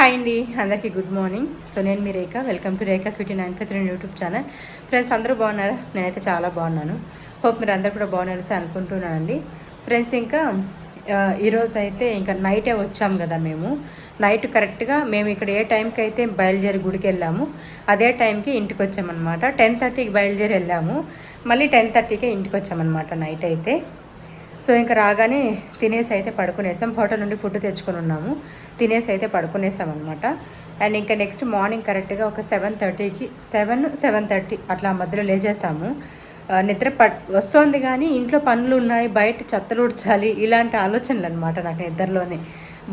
Hi అండి అందరికీ good morning so నేను మీ Rekha. Welcome to Rekha QT nine five three YouTube channel friends అందరూ బాగున్నారా? నేనైతే చాలా బాగున్నాను. హోప్ మీరు అందరు కూడా బాగున్నారని అనుకుంటున్నానండి. ఫ్రెండ్స్ ఇంకా ఈరోజు అయితే ఇంకా నైటే వచ్చాము కదా మేము. నైట్ కరెక్ట్గా మేము ఇక్కడ ఏ టైంకి అయితే బయలుదేరి గుడికి వెళ్ళాము అదే టైంకి ఇంటికి వచ్చామన్నమాట. టెన్ థర్టీకి బయలుదేరి వెళ్ళాము. మళ్ళీ టెన్ థర్టీకే ఇంటికి వచ్చామన్నమాట నైట్ అయితే. సో ఇంకా రాగానే తినేసి అయితే పడుకునేసాం. హోటల్ నుండి ఫుడ్ తెచ్చుకొని ఉన్నాము. తినేసి అయితే పడుకునేసాం అనమాట అండ్ ఇంకా నెక్స్ట్ మార్నింగ్ కరెక్ట్గా ఒక సెవెన్ థర్టీకి సెవెన్ సెవెన్ థర్టీ అట్లా మధ్యలో లేచేసాము. నిద్ర పట్ వస్తుంది కానీ ఇంట్లో పనులు ఉన్నాయి బయట చెత్తలు ఉడ్చాలి ఇలాంటి ఆలోచనలు అనమాట నాకు నిద్రలోనే.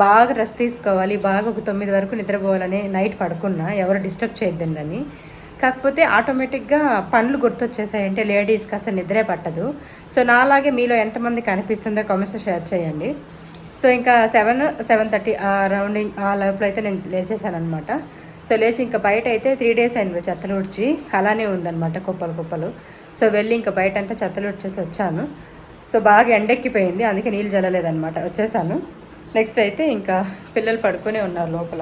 బాగా రెస్ట్ తీసుకోవాలి బాగా ఒక తొమ్మిది వరకు నిద్రపోవాలని నైట్ పడుకున్నా ఎవరు డిస్టర్బ్ చేయొద్దండి అని కాకపోతే ఆటోమేటిక్గా పనులు గుర్తొచ్చేసాయంటే లేడీస్కి అసలు నిద్రే పట్టదు. సో నాలాగే మీలో ఎంతమంది కనిపిస్తుందో కామెంట్స్ షేర్ చేయండి. సో ఇంకా సెవెన్ సెవెన్ థర్టీ ఆ రౌండింగ్ ఆ లోపల అయితే నేను లేచేసాను అనమాట సో లేచి ఇంకా బయట అయితే త్రీ డేస్ అయింది చెత్తలు ఉడ్చి. అలానే ఉందన్నమాట కుప్పలు కుప్పలు. సో వెళ్ళి ఇంకా బయట అంతా చెత్తలు ఉడ్చేసి వచ్చాను. సో బాగా ఎండెక్కిపోయింది. అందుకే నీళ్ళు జల్లలేదనమాట వచ్చేసాను. నెక్స్ట్ అయితే ఇంకా పిల్లలు పడుకునే ఉన్నారు లోపల.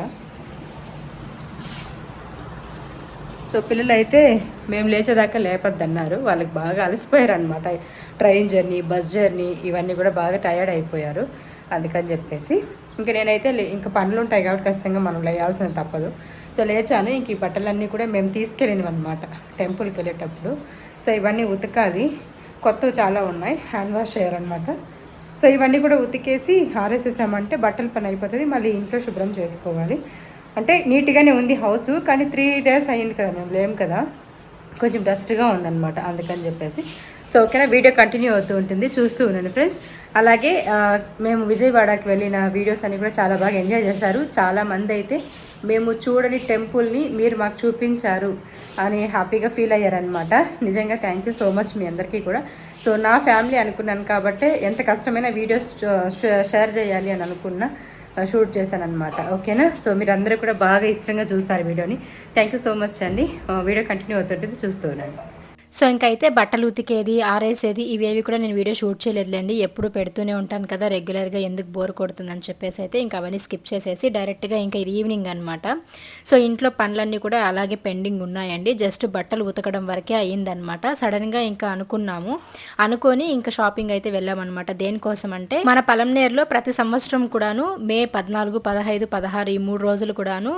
సో పిల్లలు అయితే మేము లేచేదాకా లేపొద్దన్నారు. వాళ్ళకి బాగా అలసిపోయారు అనమాట ట్రైన్ జర్నీ బస్ జర్నీ ఇవన్నీ కూడా బాగా టయర్డ్ అయిపోయారు. అందుకని చెప్పేసి ఇంక నేనైతే లే- ఇంకా పనులు ఉంటాయి కాబట్టి ఖచ్చితంగా మనం లేయాల్సిన తప్పదు. సో లేచాను. ఇంక ఈ బట్టలన్నీ కూడా మేము తీసుకెళ్ళినవి అనమాట టెంపుల్కి వెళ్ళేటప్పుడు. సో ఇవన్నీ ఉతకాలి. కొత్తవి చాలా ఉన్నాయి. హ్యాండ్ వాష్ చేయాలన్నమాట సో ఇవన్నీ కూడా ఉతికేసి ఆరేసేసామంటే బట్టల పని అయిపోతుంది. మళ్ళీ ఇంట్లో శుభ్రం చేసుకోవాలి. అంటే నీట్గానే ఉంది హౌస్ కానీ త్రీ డేస్ అయింది కదా మేము లేము కదా. కొంచెం డస్ట్గా ఉందన్నమాట అందుకని చెప్పేసి. సో ఓకేనా వీడియో కంటిన్యూ అవుతూ ఉంటుంది చూస్తూ ఉన్నాను ఫ్రెండ్స్ అలాగే మేము విజయవాడకి వెళ్ళిన వీడియోస్ అన్ని కూడా చాలా బాగా ఎంజాయ్ చేశారు. చాలా మంది అయితే మేము చూడని టెంపుల్ని మీరు మాకు చూపించారు అని హ్యాపీగా ఫీల్ అయ్యారనమాట నిజంగా థ్యాంక్ యూ సో మచ్ మీ అందరికీ కూడా. సో నా ఫ్యామిలీ అనుకున్నాను కాబట్టి ఎంత కష్టమైన వీడియోస్ షేర్ చేయాలి అని అనుకున్నా. షూట్ చేశానమాట ఓకేనా? సో మీరు అందరూ కూడా బాగా ఇష్టంగా చూస్తారు వీడియోని. థ్యాంక్ యూ సో మచ్ అండి. వీడియో కంటిన్యూ అవుతుంటుంది. చూస్తూ ఉండండి. సో ఇంకైతే బట్టలు ఉతికేది ఆరేసేది ఇవేవి కూడా నేను వీడియో షూట్ చేయలేదులేండి. ఎప్పుడు పెడుతూనే ఉంటాను కదా రెగ్యులర్గా ఎందుకు బోర్ కొడుతుందని చెప్పేసి అయితే ఇంకా అవన్నీ స్కిప్ చేసేసి డైరెక్ట్గా ఇంకా ఇది ఈవినింగ్ అనమాట సో ఇంట్లో పనులన్నీ కూడా అలాగే పెండింగ్ ఉన్నాయండి. జస్ట్ బట్టలు ఉతకడం వరకే అయ్యిందనమాట సడన్గా ఇంకా అనుకున్నాము. అనుకొని ఇంకా షాపింగ్ అయితే వెళ్ళామన్నమాట. దేనికోసం అంటే మన పలంనేరులో ప్రతి సంవత్సరం కూడాను మే పద్నాలుగు పదహైదు పదహారు ఈ మూడు రోజులు కూడాను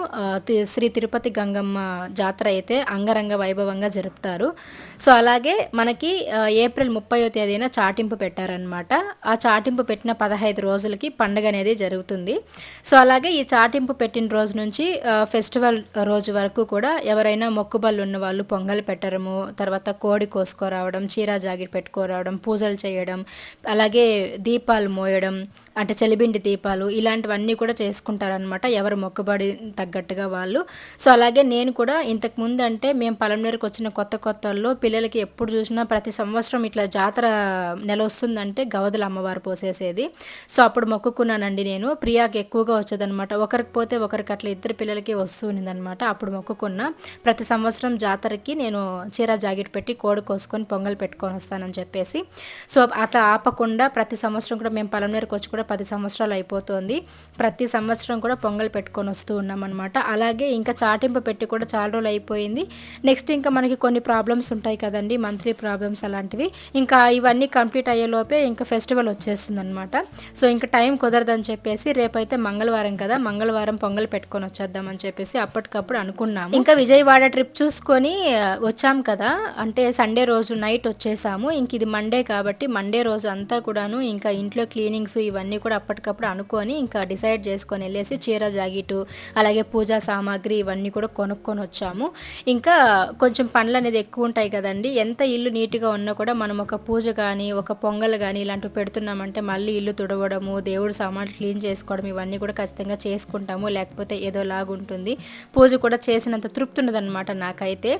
తి- శ్రీ తిరుపతి గంగమ్మ జాతర అయితే అంగరంగ వైభవంగా జరుపుతారు. సో అలాగే మనకి ఏప్రిల్ ముప్పయో తేదీన చాటింపు పెట్టారనమాట ఆ చాటింపు పెట్టిన పదహైదు రోజులకి పండుగ అనేది జరుగుతుంది. సో అలాగే ఈ చాటింపు పెట్టిన రోజు నుంచి ఫెస్టివల్ రోజు వరకు కూడా ఎవరైనా మొక్కుబళ్ళు ఉన్న వాళ్ళు పొంగల్ పెట్టడము తర్వాత కోడి కోసుకురావడం చీరా జాకెట్ పెట్టుకోరావడం పూజలు చేయడం అలాగే దీపాలు మోయడం అంటే చలిబిండి దీపాలు ఇలాంటివన్నీ కూడా చేసుకుంటారనమాట ఎవరు మొక్కుబడి తగ్గట్టుగా వాళ్ళు. సో అలాగే నేను కూడా ఇంతకు ముందు అంటే మేము పలమనేరుకు వచ్చిన కొత్త కొత్తల్లో పిల్లలకి ఎప్పుడు చూసినా ప్రతి సంవత్సరం ఇట్లా జాతర నెల వస్తుందంటే గవదల అమ్మవారు పోసేసేది. సో అప్పుడు మొక్కుకున్నానండి నేను. ప్రియాకి ఎక్కువగా వచ్చేదనమాట ఒకరికి పోతే ఒకరికి అట్లా ఇద్దరు పిల్లలకి వస్తుందనమాట అప్పుడు మొక్కుకున్న ప్రతి సంవత్సరం జాతరకి నేను చీర జాకెట్ పెట్టి కోడి కోసుకొని పొంగల్ పెట్టుకొని వస్తానని చెప్పేసి. సో అట్లా ఆపకుండా ప్రతి సంవత్సరం కూడా మేము పలమనేరుకు వచ్చి కూడా పది సంవత్సరాలు అయిపోతుంది. ప్రతి సంవత్సరం కూడా పొంగల్ పెట్టుకొని వస్తూ ఉన్నాం అనమాట అలాగే ఇంకా చాటింపు పెట్టి కూడా చాలా రోజులు అయిపోయింది. నెక్స్ట్ ఇంకా మనకి కొన్ని ప్రాబ్లమ్స్ ఉంటాయి కదండి మంత్లీ ప్రాబ్లమ్స్ అలాంటివి. ఇంకా ఇవన్నీ కంప్లీట్ అయ్యేలోపే ఇంకా ఫెస్టివల్ వచ్చేస్తుంది అనమాట సో ఇంకా టైం కుదరదని చెప్పేసి రేపైతే మంగళవారం కదా మంగళవారం పొంగల్ పెట్టుకొని వచ్చేద్దామని చెప్పేసి అప్పటికప్పుడు అనుకున్నాము. ఇంకా విజయవాడ ట్రిప్ చూసుకొని వచ్చాం కదా. అంటే సండే రోజు నైట్ వచ్చేసాము. ఇంక ఇది మండే కాబట్టి మండే రోజు అంతా కూడాను ఇంకా ఇంట్లో క్లీనింగ్స్ ఇవన్నీ కూడా అప్పటికప్పుడు అనుకొని ఇంకా డిసైడ్ చేసుకొని వెళ్ళేసి చీర జాగిటు అలాగే పూజా సామాగ్రి ఇవన్నీ కూడా కొనుక్కొని వచ్చాము. ఇంకా కొంచెం పండ్లు అనేది ఎక్కువ ఉంటాయి కదండి. ఎంత ఇల్లు నీట్గా ఉన్నా కూడా మనం ఒక పూజ కానీ ఒక పొంగల్ కానీ ఇలాంటివి పెడుతున్నామంటే మళ్ళీ ఇల్లు తుడవడము దేవుడు సామాన్లు క్లీన్ చేసుకోవడం ఇవన్నీ కూడా ఖచ్చితంగా చేసుకుంటాము. లేకపోతే ఏదో లాగుంటుంది పూజ కూడా చేసినంత తృప్తి ఉన్నదనమాట నాకైతే.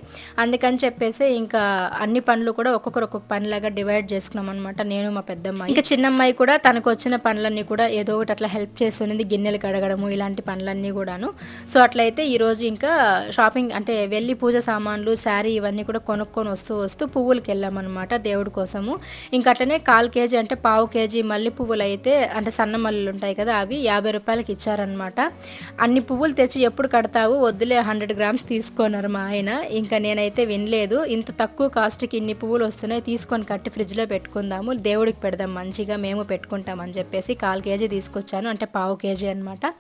అందుకని చెప్పేసి ఇంకా అన్ని పనులు కూడా ఒక్కొక్కరు ఒక్కొక్క పనిలాగా డివైడ్ చేసుకున్నాం అనమాట నేను మా పెద్దమ్మాయి. ఇంకా చిన్నమ్మాయి కూడా తనకు వచ్చిన పనుల పనులన్నీ కూడా ఏదో ఒకటి అట్లా హెల్ప్ చేస్తుంది గిన్నెలు కడగడము ఇలాంటి పనులన్నీ కూడాను. సో అట్లయితే ఈరోజు ఇంకా షాపింగ్ అంటే వెళ్ళి పూజ సామాన్లు శారీ ఇవన్నీ కూడా కొనుక్కొని వస్తూ వస్తూ పువ్వులకి వెళ్ళామన్నమాట దేవుడి కోసము. ఇంకా అట్లనే కాల్ కేజీ అంటే పావు కేజీ మల్లె పువ్వులు అయితే అంటే సన్న మల్లెలు ఉంటాయి కదా అవి యాభై రూపాయలకి ఇచ్చారనమాట అన్ని పువ్వులు తెచ్చి ఎప్పుడు కడతావు? వద్దులే హండ్రెడ్ గ్రామ్స్ తీసుకోనరు మా ఆయన. ఇంకా నేనైతే వినలేదు. ఇంత తక్కువ కాస్ట్కి ఇన్ని పువ్వులు వస్తున్నాయి తీసుకొని కట్టి ఫ్రిడ్జ్లో పెట్టుకుందాము దేవుడికి పెడదాం మంచిగా మేము పెట్టుకుంటామని చెప్పేసి కాల్ కేజీ తీసుకొచ్చాను అంటే పావు కేజీ అనమాట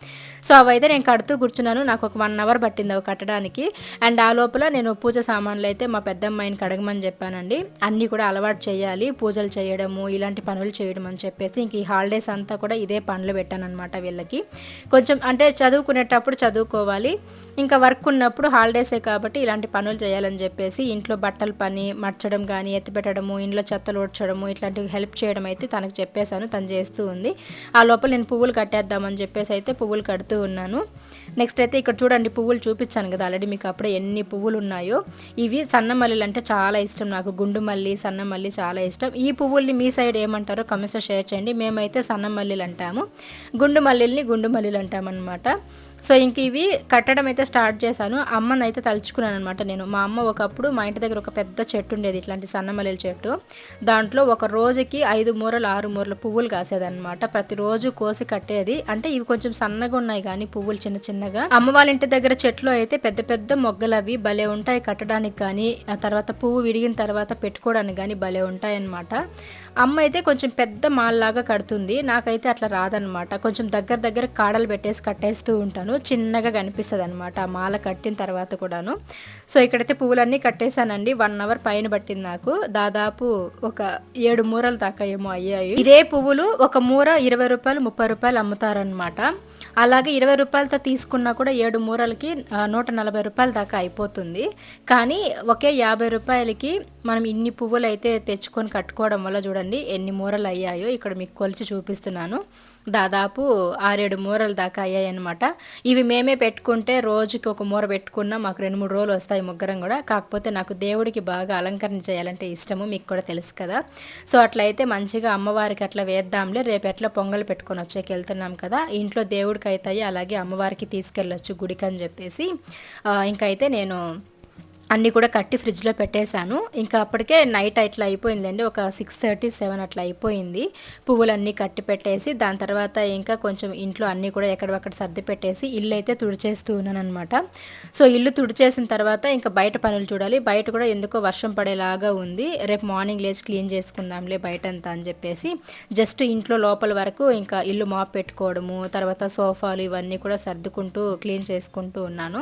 సో అవైతే నేను కడుతూ కూర్చున్నాను నాకు ఒక వన్ అవర్ పట్టింది అవి కట్టడానికి. అండ్ ఆ లోపల నేను పూజ సామాన్లు అయితే మా పెద్దమ్మాయిని కడగమని చెప్పానండి. అన్నీ కూడా అలవాటు చేయాలి పూజలు చేయడము ఇలాంటి పనులు చేయడం అని చెప్పేసి ఇంక ఈ హాలిడేస్ అంతా కూడా ఇదే పనులు పెట్టాను అనమాట వీళ్ళకి. కొంచెం అంటే చదువుకునేటప్పుడు చదువుకోవాలి ఇంకా వర్క్ ఉన్నప్పుడు హాలిడేసే కాబట్టి ఇలాంటి పనులు చేయాలని చెప్పేసి ఇంట్లో బట్టల పని మర్చడం కానీ ఎత్తిపెట్టడము ఇంట్లో చెత్తలు ఊడ్చడము ఇట్లాంటివి హెల్ప్ చేయడం అయితే తనకు చెప్పేశాను తను చేస్తూ ఉంది. ఆ లోపల నేను పువ్వులు కట్టేద్దామని చెప్పేసి అయితే పువ్వులు కడుతూ ఉన్నాను. నెక్స్ట్ అయితే ఇక్కడ చూడండి పువ్వులు చూపించాను కదా ఆల్రెడీ మీకు అప్పుడే ఎన్ని పువ్వులు ఉన్నాయో. ఇవి సన్న మల్లెలు అంటే చాలా ఇష్టం నాకు. గుండు మల్లి సన్న మల్లి చాలా ఇష్టం. ఈ పువ్వుల్ని మీ సైడ్ ఏమంటారో కమెంట్స్లో షేర్ చేయండి. మేమైతే సన్న మల్లెలు అంటాము. గుండు మల్లెల్ని గుండు మల్లెలు అంటామన్నమాట. సో ఇంక ఇవి కట్టడం అయితే స్టార్ట్ చేశాను. అమ్మని అయితే తలుచుకున్నాను అనమాట నేను. మా అమ్మ ఒకప్పుడు మా ఇంటి దగ్గర ఒక పెద్ద చెట్టు ఉండేది ఇట్లాంటి సన్నమల్లెల చెట్టు. దాంట్లో ఒక రోజుకి ఐదు మూరలు ఆరు మూరలు పువ్వులు కాసేదన్నమాట. ప్రతిరోజు కోసి కట్టేది. అంటే ఇవి కొంచెం సన్నగా ఉన్నాయి కానీ పువ్వులు చిన్న చిన్నగా. అమ్మ వాళ్ళ ఇంటి దగ్గర చెట్లు అయితే పెద్ద పెద్ద మొగ్గలు అవి భలే ఉంటాయి కట్టడానికి కానీ ఆ తర్వాత పువ్వు విడిగిన తర్వాత పెట్టుకోవడానికి కానీ భలే ఉంటాయి అనమాట అమ్మ అయితే కొంచెం పెద్ద మాల్లాగా కడుతుంది. నాకైతే అట్లా రాదనమాట కొంచెం దగ్గర దగ్గర కాడలు పెట్టేసి కట్టేస్తూ ఉంటాను. చిన్నగా కనిపిస్తుంది అనమాట ఆ మాల కట్టిన తర్వాత కూడాను. సో ఇక్కడైతే పువ్వులన్నీ కట్టేశానండి. వన్ అవర్ పైన పట్టింది నాకు. దాదాపు ఒక ఏడు మూరలు దాకా ఏమో అయ్యాయి. ఇదే పువ్వులు ఒక మూర ఇరవై రూపాయలు ముప్పై రూపాయలు అమ్ముతారనమాట అలాగే ఇరవై రూపాయలతో తీసుకున్నా కూడా ఏడు మూరలకి నూట నలభై రూపాయల దాకా అయిపోతుంది. కానీ ఒకే యాభై రూపాయలకి మనం ఇన్ని పువ్వులు అయితే తెచ్చుకొని కట్టుకోవడం వల్ల చూడండి. ఎన్ని మూరలు అయ్యాయో ఇక్కడ మీకు కొలిచి చూపిస్తున్నాను. దాదాపు ఆరేడు మూరలు దాకా అయ్యాయి అనమాట ఇవి మేమే పెట్టుకుంటే రోజుకి ఒక మూర పెట్టుకున్నా మాకు రెండు మూడు రోజులు వస్తాయి ముగ్గురం కూడా. కాకపోతే నాకు దేవుడికి బాగా అలంకరణ చేయాలంటే ఇష్టము మీకు కూడా తెలుసు కదా. సో అట్లయితే మంచిగా అమ్మవారికి అట్లా వేద్దాంలే రేపు ఎట్లా పొంగల్ పెట్టుకొని వచ్చేకి వెళ్తున్నాం కదా. ఇంట్లో దేవుడికి అవుతాయి అలాగే అమ్మవారికి తీసుకెళ్ళొచ్చు గుడికి అని చెప్పేసి. ఇంకైతే నేను అన్నీ కూడా కట్టి ఫ్రిడ్జ్లో పెట్టేశాను. ఇంకా అప్పటికే నైట్ అట్లా అయిపోయిందండి. ఒక సిక్స్ థర్టీ సెవెన్ అట్లా అయిపోయింది. పువ్వులన్నీ కట్టి పెట్టేసి దాని తర్వాత ఇంకా కొంచెం ఇంట్లో అన్నీ కూడా ఎక్కడక్కడ సర్ది పెట్టేసి ఇల్లు అయితే తుడిచేస్తూ ఉన్నాను అనమాట సో ఇల్లు తుడిచేసిన తర్వాత ఇంకా బయట పనులు చూడాలి. బయట కూడా ఎందుకో వర్షం పడేలాగా ఉంది. రేపు మార్నింగ్ లేచి క్లీన్ చేసుకుందాంలే బయట అంతా అని చెప్పేసి జస్ట్ ఇంట్లో లోపల వరకు ఇంకా ఇల్లు మాప్ పెట్టుకోవడము తర్వాత సోఫాలు ఇవన్నీ కూడా సర్దుకుంటూ క్లీన్ చేసుకుంటూ ఉన్నాను.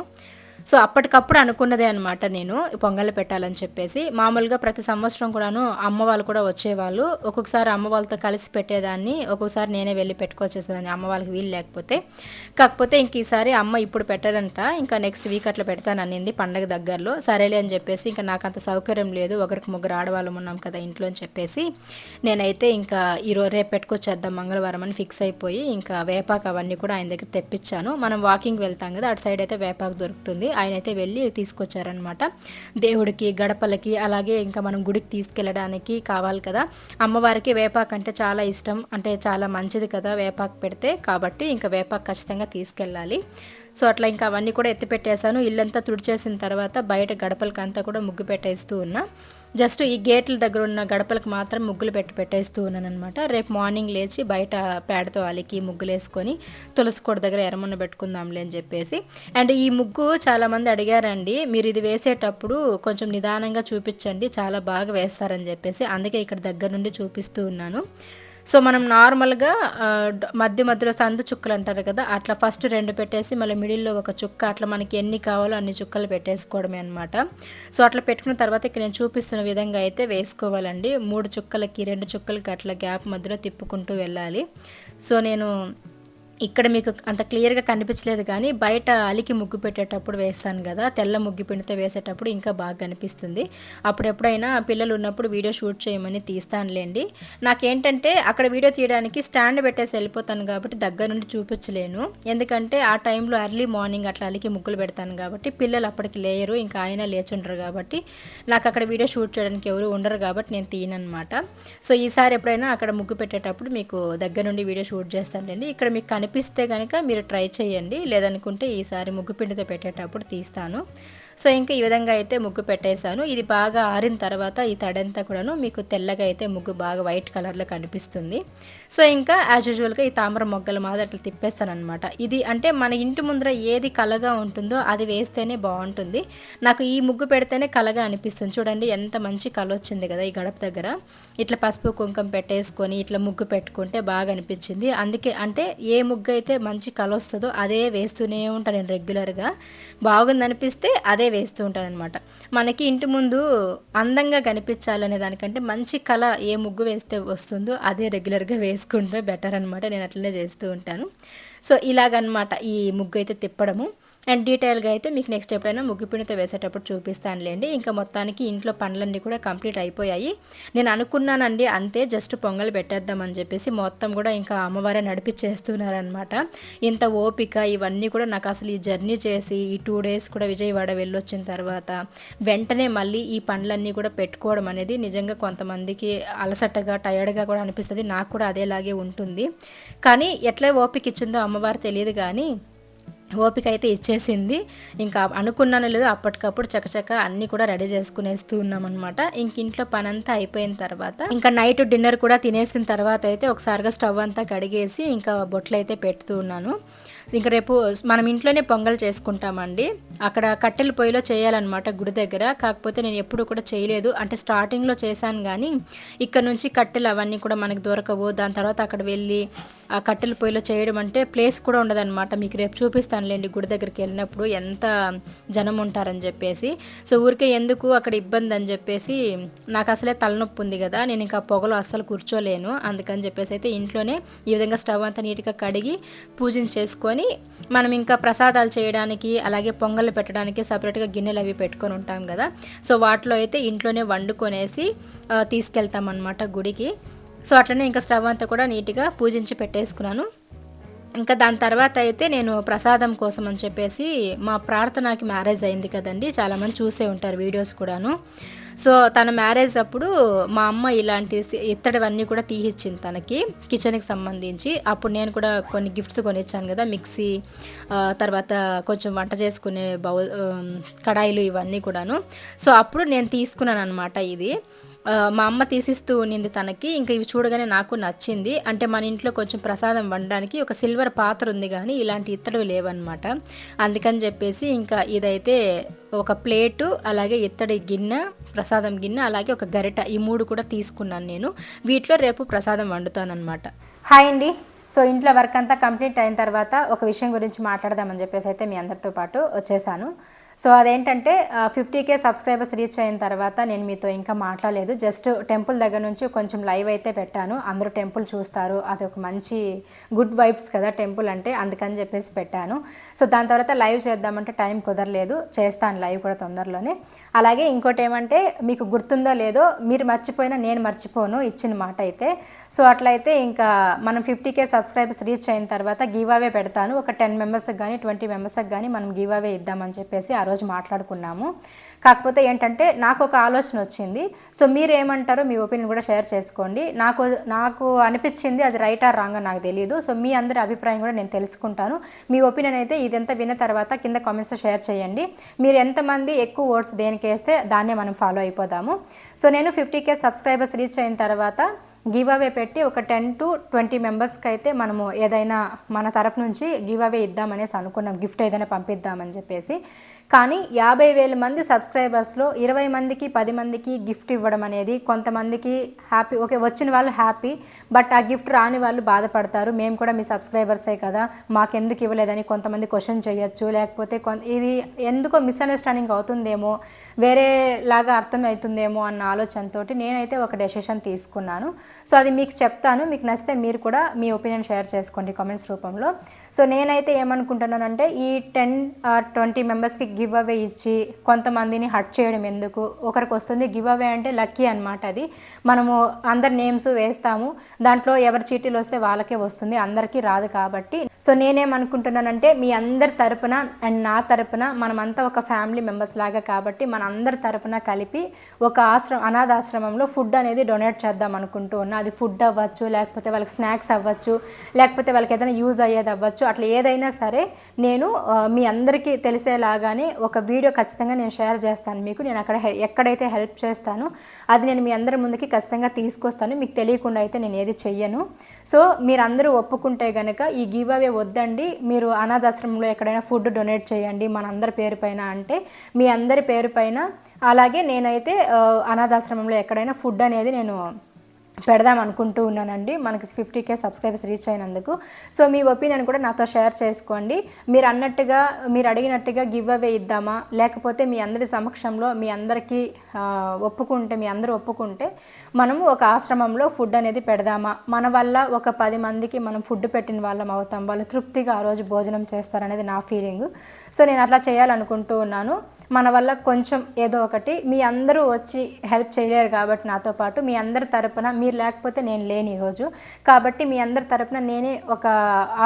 సో అప్పటికప్పుడు అనుకున్నదే అనమాట నేను పొంగల్ పెట్టాలని చెప్పేసి. మామూలుగా ప్రతి సంవత్సరం కూడాను అమ్మ వాళ్ళు కూడా వచ్చేవాళ్ళు. ఒక్కొక్కసారి అమ్మ వాళ్ళతో కలిసి పెట్టేదాన్ని ఒక్కొక్కసారి నేనే వెళ్ళి పెట్టుకొచ్చేసేదాన్ని అమ్మ వాళ్ళకి వీలు లేకపోతే. కాకపోతే ఇంక ఈసారి అమ్మ ఇప్పుడు పెట్టడంట ఇంకా నెక్స్ట్ వీక్ అట్లా పెడతాను అనింది పండగ దగ్గరలో. సరేలే అని చెప్పేసి ఇంకా నాకు అంత సౌకర్యం లేదు ఒకరికి ముగ్గురు ఆడవాళ్ళం ఉన్నాం కదా ఇంట్లో అని చెప్పేసి. నేనైతే ఇంకా ఈరోజు రేపు పెట్టుకొచ్చేద్దాం మంగళవారం అని ఫిక్స్ అయిపోయి ఇంకా వేపాకు అవన్నీ కూడా ఆయన దగ్గర తెప్పించాను. మనం వాకింగ్ వెళ్తాం కదా అటు సైడ్ అయితే వేపాకు దొరుకుతుంది. ఆయన అయితే వెళ్ళి తీసుకొచ్చారనమాట దేవుడికి గడపలకి అలాగే ఇంకా మనం గుడికి తీసుకెళ్ళడానికి కావాలి కదా. అమ్మవారికి వేపాకు అంటే చాలా ఇష్టం. అంటే చాలా మంచిది కదా వేపాకు పెడితే. కాబట్టి ఇంకా వేపాకు ఖచ్చితంగా తీసుకెళ్ళాలి. సో అట్లా ఇంకా అవన్నీ కూడా ఎత్తి పెట్టేశాను. ఇల్లంతా తుడిచేసిన తర్వాత బయట గడపలకి అంతా కూడా ముగ్గు పెట్టేస్తూ ఉన్నా. జస్ట్ ఈ గేట్ల దగ్గర ఉన్న గడపలకు మాత్రం ముగ్గులు పెట్టి పెట్టేస్తూ ఉన్నాను అనమాట రేపు మార్నింగ్ లేచి బయట పేడతో అలికి ముగ్గులు వేసుకొని తులసి కోట దగ్గర ఎరమున్న పెట్టుకుందాంలే అని చెప్పేసి. అండ్ ఈ ముగ్గు చాలామంది అడిగారండి మీరు ఇది వేసేటప్పుడు కొంచెం నిదానంగా చూపించండి చాలా బాగా వేస్తారని చెప్పేసి. అందుకే ఇక్కడ దగ్గర నుండి చూపిస్తూ ఉన్నాను. సో మనం నార్మల్గా మధ్య మధ్యలో సందు చుక్కలు అంటారు కదా అట్లా ఫస్ట్ రెండు పెట్టేసి మళ్ళీ మిడిల్లో ఒక చుక్క అట్లా మనకి ఎన్ని కావాలో అన్ని చుక్కలు పెట్టేసుకోవడమే అనమాట సో అట్లా పెట్టుకున్న తర్వాత ఇక్కడ నేను చూపిస్తున్న విధంగా అయితే వేసుకోవాలండి. మూడు చుక్కలకి రెండు చుక్కలకి అట్లా గ్యాప్ మధ్యలో తిప్పుకుంటూ వెళ్ళాలి. సో నేను ఇక్కడ మీకు అంత క్లియర్గా కనిపించలేదు కానీ బయట అలికి ముగ్గు పెట్టేటప్పుడు వేస్తాను కదా తెల్ల ముగ్గు పిండితో వేసేటప్పుడు ఇంకా బాగా కనిపిస్తుంది. అప్పుడెప్పుడైనా పిల్లలు ఉన్నప్పుడు వీడియో షూట్ చేయమని తీస్తానులేండి. నాకేంటంటే అక్కడ వీడియో తీయడానికి స్టాండ్ పెట్టేసి వెళ్ళిపోతాను కాబట్టి దగ్గర నుండి చూపించలేను. ఎందుకంటే ఆ టైంలో ఎర్లీ మార్నింగ్ అట్లా అలికి ముగ్గులు పెడతాను కాబట్టి పిల్లలు అప్పటికి లేయరు ఇంకా ఆయన లేచుండరు కాబట్టి నాకు అక్కడ వీడియో షూట్ చేయడానికి ఎవరు ఉండరు కాబట్టి నేను తీయనమాట సో ఈసారి ఎప్పుడైనా అక్కడ ముగ్గు పెట్టేటప్పుడు మీకు దగ్గర నుండి వీడియో షూట్ చేస్తానులేండి. ఇక్కడ మీకు అనిపిస్తే కనుక మీరు ట్రై చేయండి. లేదనుకుంటే ఈసారి ముగ్గు పిండితో పెట్టేటప్పుడు తీస్తాను. సో ఇంకా ఈ విధంగా అయితే ముగ్గు పెట్టేశాను. ఇది బాగా ఆరిన తర్వాత ఈ తడంతా కూడాను మీకు తెల్లగా అయితే ముగ్గు బాగా వైట్ కలర్లో కనిపిస్తుంది. సో ఇంకా యాజ్ యూజువల్గా ఈ తామర మొగ్గలు మాది అట్లా తిప్పేస్తాను అనమాట ఇది అంటే మన ఇంటి ముందర ఏది కలగా ఉంటుందో అది వేస్తేనే బాగుంటుంది. నాకు ఈ ముగ్గు పెడితేనే కలగా అనిపిస్తుంది. చూడండి ఎంత మంచి కల వచ్చింది కదా ఈ గడప దగ్గర. ఇట్లా పసుపు కుంకుమ పెట్టేసుకొని ఇట్లా ముగ్గు పెట్టుకుంటే బాగా అనిపించింది. అందుకే అంటే ఏ ముగ్గు అయితే మంచి కల వస్తుందో అదే వేస్తూనే ఉంటాను నేను రెగ్యులర్గా బాగుంది అనిపిస్తే అదే వేస్తూ ఉంటాను అనమాట మనకి ఇంటి ముందు అందంగా కనిపించాలనే దానికంటే మంచి కళ ఏ ముగ్గు వేస్తే వస్తుందో అదే రెగ్యులర్గా చేసుకుంటే బెటర్ అనమాట నేను అట్లనే చేస్తూ ఉంటాను. సో ఇలాగనమాట ఈ ముగ్గు అయితే తిప్పడము. అండ్ డీటెయిల్గా అయితే మీకు నెక్స్ట్ ఎప్పుడైనా ముగ్గుపిండితో వేసేటప్పుడు చూపిస్తానులేండి. ఇంకా మొత్తానికి ఇంట్లో పనులన్నీ కూడా కంప్లీట్ అయిపోయాయి. నేను అనుకున్నానండి అంతే జస్ట్ పొంగల్ పెట్టేద్దామని చెప్పేసి మొత్తం కూడా ఇంకా అమ్మవారే నడిపించేస్తున్నారనమాట ఇంత ఓపిక ఇవన్నీ కూడా నాకు అసలు ఈ జర్నీ చేసి ఈ టూ డేస్ కూడా విజయవాడ వెళ్ళొచ్చిన తర్వాత వెంటనే మళ్ళీ ఈ పనులన్నీ కూడా పెట్టుకోవడం అనేది నిజంగా కొంతమందికి అలసటగా టయర్డ్గా కూడా అనిపిస్తుంది. నాకు కూడా అదేలాగే ఉంటుంది. కానీ ఎట్లా ఓపిక ఇచ్చిందో అమ్మవారు తెలియదు కానీ ఓపిక అయితే ఇచ్చేసింది. ఇంకా అనుకున్నాను లేదు అప్పటికప్పుడు చకచక అన్నీ కూడా రెడీ చేసుకునేస్తూ ఉన్నామన్నమాట. ఇంక ఇంట్లో పని అంతా అయిపోయిన తర్వాత ఇంకా నైట్ డిన్నర్ కూడా తినేసిన తర్వాత అయితే ఒకసారిగా స్టవ్ అంతా కడిగేసి ఇంకా బొట్లు అయితే పెడుతూ ఉన్నాను. ఇంకా రేపు మనం ఇంట్లోనే పొంగల్ చేసుకుంటామండి. అక్కడ కట్టెల పొయ్యిలో చేయాలన్నమాట గుడి దగ్గర. కాకపోతే నేను ఎప్పుడు కూడా చేయలేదు. అంటే స్టార్టింగ్లో చేశాను కానీ ఇక్కడ నుంచి కట్టెలు అవన్నీ కూడా మనకు దొరకవు. దాని తర్వాత అక్కడ వెళ్ళి ఆ కట్టెల పొయ్యిలో చేయడం అంటే ప్లేస్ కూడా ఉండదన్నమాట. మీకు రేపు చూపిస్తానులేండి గుడి దగ్గరికి వెళ్ళినప్పుడు ఎంత జనం ఉంటారని చెప్పేసి. సో ఊరికే ఎందుకు అక్కడ ఇబ్బంది అని చెప్పేసి నాకు అసలే తలనొప్పి ఉంది కదా. నేను ఇంకా పొగలో అస్సలు కూర్చోలేను. అందుకని చెప్పేసి అయితే ఇంట్లోనే ఈ విధంగా స్టవ్ అంతా నీట్గా కడిగి పూజను చేసుకొని మనం ఇంకా ప్రసాదాలు చేయడానికి అలాగే పొంగల్ పెట్టడానికి సపరేట్గా గిన్నెలు అవి పెట్టుకొని ఉంటాం కదా. సో వాటిలో అయితే ఇంట్లోనే వండుకొనేసి తీసుకెళ్తాం అనమాట గుడికి. సో అట్లనే ఇంకా స్టవ్ అంతా కూడా నీట్గా పూజించి పెట్టేసుకున్నాను. ఇంకా దాని తర్వాత అయితే నేను ప్రసాదం కోసం అని చెప్పేసి మా ప్రార్థనకి మ్యారేజ్ అయింది కదండి. చాలామంది చూసే ఉంటారు వీడియోస్ కూడాను. సో తన మ్యారేజ్ అప్పుడు మా అమ్మ ఇలాంటి ఇత్తడివన్నీ కూడా తీసిచ్చింది తనకి కిచెన్కి సంబంధించి. అప్పుడు నేను కూడా కొన్ని గిఫ్ట్స్ కొనిచ్చాను కదా మిక్సీ తర్వాత కొంచెం వంట చేసుకునే బౌల్ కడాయిలు ఇవన్నీ కూడాను. సో అప్పుడు నేను తీసుకున్నాను అనమాట ఇది. మా అమ్మ తీసిస్తూ ఉన్నింది తనకి. ఇంకా ఇవి చూడగానే నాకు నచ్చింది. అంటే మన ఇంట్లో కొంచెం ప్రసాదం వండడానికి ఒక సిల్వర్ పాత్ర ఉంది కానీ ఇలాంటి ఇత్తడు లేవన్నమాట. అందుకని చెప్పేసి ఇంకా ఇదైతే ఒక ప్లేటు అలాగే ఇత్తడి గిన్నె ప్రసాదం గిన్నె అలాగే ఒక గరిట ఈ మూడు కూడా తీసుకున్నాను నేను. వీటిలో రేపు ప్రసాదం వండుతానమాట హాయ్ అండి. సో ఇంట్లో వర్క్ అంతా కంప్లీట్ అయిన తర్వాత ఒక విషయం గురించి మాట్లాడదామని చెప్పేసి అయితే మీ అందరితో పాటు వచ్చేసాను. సో అదేంటంటే ఫిఫ్టీ కే సబ్స్క్రైబర్స్ రీచ్ అయిన తర్వాత నేను మీతో ఇంకా మాట్లాడలేదు. జస్ట్ టెంపుల్ దగ్గర నుంచి కొంచెం లైవ్ అయితే పెట్టాను. అందరూ టెంపుల్ చూస్తారు. అది ఒక మంచి గుడ్ వైబ్స్ కదా టెంపుల్ అంటే అందుకని చెప్పేసి పెట్టాను. సో దాని తర్వాత లైవ్ చేద్దామంటే టైం కుదరలేదు. చేస్తాను లైవ్ కూడా తొందరలోనే. అలాగే ఇంకోటి ఏమంటే మీకు గుర్తుందో లేదో మీరు మర్చిపోయినా నేను మర్చిపోను ఇచ్చిన మాట అయితే. సో అట్లయితే ఇంకా మనం ఫిఫ్టీ కే సబ్స్క్రైబర్స్ రీచ్ అయిన తర్వాత గివ్ అవే పెడతాను. ఒక టెన్ మెంబర్స్కి కానీ ట్వంటీ మెంబర్స్కి కానీ మనం గివ్ అవే ఇద్దామని చెప్పేసి రోజు మాట్లాడుకున్నాము. కాకపోతే ఏంటంటే నాకు ఒక ఆలోచన వచ్చింది. సో మీరు ఏమంటారో మీ ఒపీనియన్ కూడా షేర్ చేసుకోండి. నాకు నాకు అనిపించింది అది రైట్ ఆర్ రాంగ్ నాకు తెలియదు సో మీ అందరి అభిప్రాయం కూడా నేను తెలుసుకుంటాను. మీ ఒపీనియన్ అయితే ఇదంతా విన్న తర్వాత కింద కామెంట్స్లో షేర్ చేయండి. మీరు ఎంతమంది ఎక్కువ ఓట్స్ దేనికి వేస్తే దాన్నే మనం ఫాలో అయిపోదాము. సో నేను ఫిఫ్టీ కే సబ్స్క్రైబర్స్ రీచ్ అయిన తర్వాత గివ్ అవే పెట్టి ఒక టెన్ టు ట్వంటీ మెంబర్స్కి అయితే మనము ఏదైనా మన తరపు నుంచి గివ్ అవే ఇద్దామనేసి అనుకున్నాం. గిఫ్ట్ ఏదైనా పంపిద్దామని చెప్పేసి. కానీ యాభై వేల మంది సబ్స్క్రైబర్స్లో ఇరవై మందికి పది మందికి గిఫ్ట్ ఇవ్వడం అనేది కొంతమందికి హ్యాపీ ఓకే వచ్చిన వాళ్ళు హ్యాపీ బట్ ఆ గిఫ్ట్ రాని వాళ్ళు బాధపడతారు. మేము కూడా మీ సబ్స్క్రైబర్సే కదా మాకెందుకు ఇవ్వలేదని కొంతమంది క్వశ్చన్ చేయొచ్చు. లేకపోతే కొంత ఇది ఎందుకో మిస్అండర్స్టాండింగ్ అవుతుందేమో వేరే లాగా అర్థం అవుతుందేమో అన్న ఆలోచనతోటి నేనైతే ఒక డెసిషన్ తీసుకున్నాను. సో అది మీకు చెప్తాను. మీకు నచ్చితే మీరు కూడా మీ ఒపీనియన్ షేర్ చేసుకోండి కామెంట్స్ రూపంలో. సో నేనైతే ఏమనుకుంటున్నానంటే ఈ టెన్ ట్వంటీ మెంబర్స్కి గివ్ అవే ఇచ్చి కొంతమందిని హట్ చేయడం ఎందుకు? ఒకరికి వస్తుంది గివ్ అవే అంటే లక్కీ అనమాట అది. మనము అందరి నేమ్స్ వేస్తాము. దాంట్లో ఎవరి చీటీలు వస్తే వాళ్ళకే వస్తుంది అందరికీ రాదు కాబట్టి. సో నేనేమనుకుంటున్నానంటే మీ అందరి తరపున అండ్ నా తరపున మనమంతా ఒక ఫ్యామిలీ మెంబర్స్ లాగా కాబట్టి మన అందరి తరపున కలిపి ఒక ఆశ్రమం అనాథాశ్రమంలో ఫుడ్ అనేది డొనేట్ చేద్దాం అనుకుంటూ ఉన్నా. అది ఫుడ్ అవ్వచ్చు లేకపోతే వాళ్ళకి స్నాక్స్ అవ్వచ్చు లేకపోతే వాళ్ళకి ఏదైనా యూజ్ అయ్యేది అవ్వచ్చు. అట్లా ఏదైనా సరే నేను మీ అందరికీ తెలిసేలాగానే ఒక వీడియో ఖచ్చితంగా నేను షేర్ చేస్తాను మీకు. నేను అక్కడ హె- ఎక్కడైతే హెల్ప్ చేస్తానో అది నేను మీ అందరి ముందుకి ఖచ్చితంగా తీసుకొస్తాను. మీకు తెలియకుండా అయితే నేను ఏది చెయ్యను. సో మీరందరూ ఒప్పుకుంటే కనుక ఈ గివ్ అవే వద్దండి. మీరు అనాథాశ్రమంలో ఎక్కడైనా ఫుడ్ డొనేట్ చేయండి మన అందరి పేరు పైన అంటే మీ అందరి పేరు పైన. అలాగే నేనైతే అనాథాశ్రమంలో ఎక్కడైనా ఫుడ్ అనేది నేను పెడదాం అనుకుంటూ ఉన్నానండి. మనకి ఫిఫ్టీ కే సబ్స్క్రైబర్స్ రీచ్ అయినందుకు. సో మీ ఒపీనియన్ కూడా నాతో షేర్ చేసుకోండి. మీరు అన్నట్టుగా మీరు అడిగినట్టుగా గివ్ అవే ఇద్దామా? లేకపోతే మీ అందరి సమక్షంలో మీ అందరికీ ఒప్పుకుంటే మీ అందరూ ఒప్పుకుంటే మనము ఒక ఆశ్రమంలో ఫుడ్ అనేది పెడదామా? మన వల్ల ఒక పది మందికి మనం ఫుడ్ పెట్టిన వాళ్ళం అవుతాం. వాళ్ళు తృప్తిగా ఆ రోజు భోజనం చేస్తారనేది నా ఫీలింగ్. సో నేను అట్లా చేయాలనుకుంటూ ఉన్నాను. మన వల్ల కొంచెం ఏదో ఒకటి మీ అందరూ వచ్చి హెల్ప్ చేయలేరు కాబట్టి నాతో పాటు మీ అందరి తరపున మీరు లేకపోతే నేను లేని ఈరోజు కాబట్టి మీ అందరి తరపున నేనే ఒక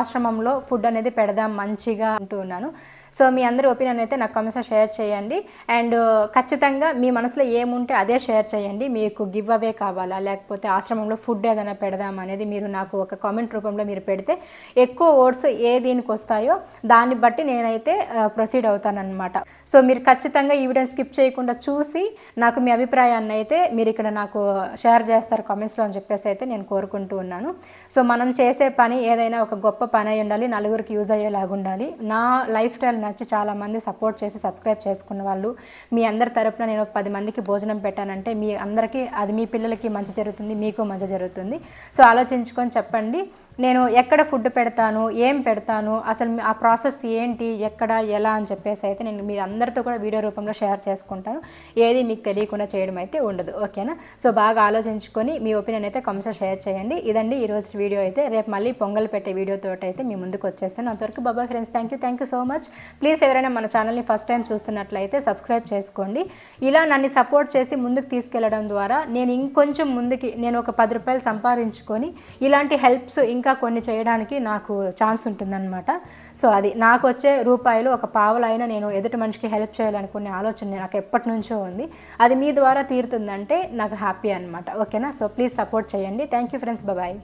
ఆశ్రమంలో ఫుడ్ అనేది పెడదాం మంచిగా అంటూ ఉన్నాను. సో మీ అందరి ఒపీనియన్ అయితే నాకు కామెంట్స్లో షేర్ చేయండి. అండ్ uh, ఖచ్చితంగా మీ మనసులో ఏముంటే అదే షేర్ చేయండి. మీకు గివ్ అవే కావాలా? లేకపోతే ఆశ్రమంలో ఫుడ్ ఏదైనా పెడదాం అనేది మీరు నాకు ఒక కామెంట్ రూపంలో మీరు పెడితే ఎక్కువ ఓట్స్ ఏ దీనికి వస్తాయో దాన్ని బట్టి నేనైతే uh, ప్రొసీడ్ అవుతానన్నమాట. సో మీరు ఖచ్చితంగా ఈ వీడియోని స్కిప్ చేయకుండా చూసి నాకు మీ అభిప్రాయాన్ని అయితే మీరు ఇక్కడ నాకు షేర్ చేస్తారు కామెంట్స్లో అని చెప్పేసి అయితే నేను కోరుకుంటూ ఉన్నాను. సో మనం చేసే పని ఏదైనా ఒక గొప్ప పని అయి ఉండాలి. నలుగురికి యూజ్ అయ్యేలాగా ఉండాలి. నా లైఫ్ స్టైల్ నచ్చి చాలామంది సపోర్ట్ చేసి సబ్స్క్రైబ్ చేసుకున్న వాళ్ళు మీ అందరి తరపున నేను ఒక పది మందికి భోజనం పెట్టానంటే మీ అందరికీ అది మీ పిల్లలకి మంచి జరుగుతుంది మీకు మంచి జరుగుతుంది. సో ఆలోచించుకొని చెప్పండి. నేను ఎక్కడ ఫుడ్ పెడతాను ఏం పెడతాను అసలు ఆ ప్రాసెస్ ఏంటి ఎక్కడ ఎలా అని చెప్పేసి అయితే నేను మీరు అందరితో కూడా వీడియో రూపంలో షేర్ చేసుకుంటాను. ఏది మీకు తెలియకుండా చేయడం అయితే ఉండదు. ఓకేనా సో బాగా ఆలోచించుకొని మీ ఒపీనియన్ అయితే కామెంట్స్లో షేర్ చేయండి. ఇదండి ఈరోజు వీడియో అయితే. రేపు మళ్ళీ పొంగల్ పెట్టే వీడియోతో అయితే మీ ముందుకు వచ్చేస్తాను. అంతవరకు బాబా friends thank you thank you so much please ఎవరైనా మన ఛానల్ని ఫస్ట్ టైం చూస్తున్నట్లయితే సబ్స్క్రైబ్ చేసుకోండి. ఇలా నన్ను సపోర్ట్ చేసి ముందుకు తీసుకెళ్ళడం ద్వారా నేను ఇంకొంచెం ముందుకి నేను ఒక పది రూపాయలు సంపాదించుకొని ఇలాంటి హెల్ప్స్ ఇంకా కొన్ని చేయడానికి నాకు ఛాన్స్ ఉంటుందన్నమాట. సో అది నాకు వచ్చే రూపాయలు ఒక పావులైనా నేను ఎదుటి మనిషికి హెల్ప్ చేయాలనుకునే ఆలోచన నాకు ఎప్పటి నుంచో ఉంది. అది మీ ద్వారా తీరుతుందంటే నాకు హ్యాపీ అనమాట ఓకేనా సో ప్లీజ్ సపోర్ట్ చేయండి. Thank you friends bye